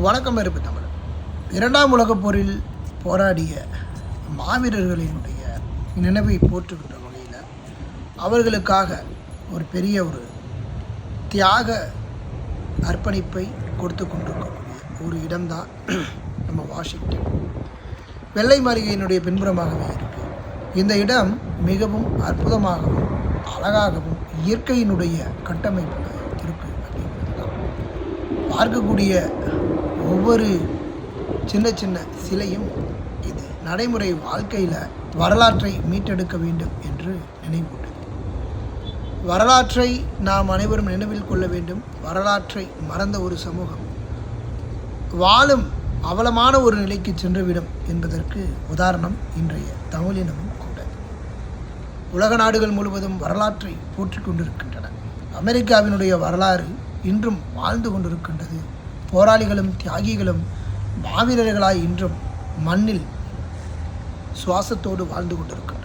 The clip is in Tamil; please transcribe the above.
வணக்கம் இருப்பு தமிழ். இரண்டாம் உலகப் போரில் போராடிய மாவீரர்களினுடைய நினைவை போற்றுகின்ற வகையில் அவர்களுக்காக ஒரு பெரிய ஒரு தியாக அர்ப்பணிப்பை கொடுத்து கொண்டிருக்கக்கூடிய ஒரு இடம்தான் நம்ம வாஷிங்டன். வெள்ளை மாளிகையினுடைய பின்புறமாகவே இருக்குது இந்த இடம் மிகவும் அற்புதமாகவும் அழகாகவும் இயற்கையினுடைய கட்டமைப்பு இருக்குது அப்படிங்கிறது தான் பார்க்கக்கூடிய ஒவ்வொரு சின்ன சின்ன சிலையும் இது நடைமுறை வாழ்க்கையில் வரலாற்றை மீட்டெடுக்க வேண்டும் என்று நினைவூட்டது வரலாற்றை நாம் அனைவரும் நினைவில் கொள்ள வேண்டும். வரலாற்றை மறந்த ஒரு சமூகம். வாழும் அவலமான ஒரு நிலைக்கு சென்றுவிடும் என்பதற்கு உதாரணம் இன்றைய தமிழினமும் கூட. உலக நாடுகள் முழுவதும் வரலாற்றை போற்றிக் கொண்டிருக்கின்றன. அமெரிக்காவினுடைய வரலாறு இன்றும் வாழ்ந்து கொண்டிருக்கின்றது போராளிகளும் தியாகிகளும் மாவீரர்களாய் இன்றும் மண்ணில் சுவாசத்தோடு வாழ்ந்து கொண்டிருக்கின்றனர்.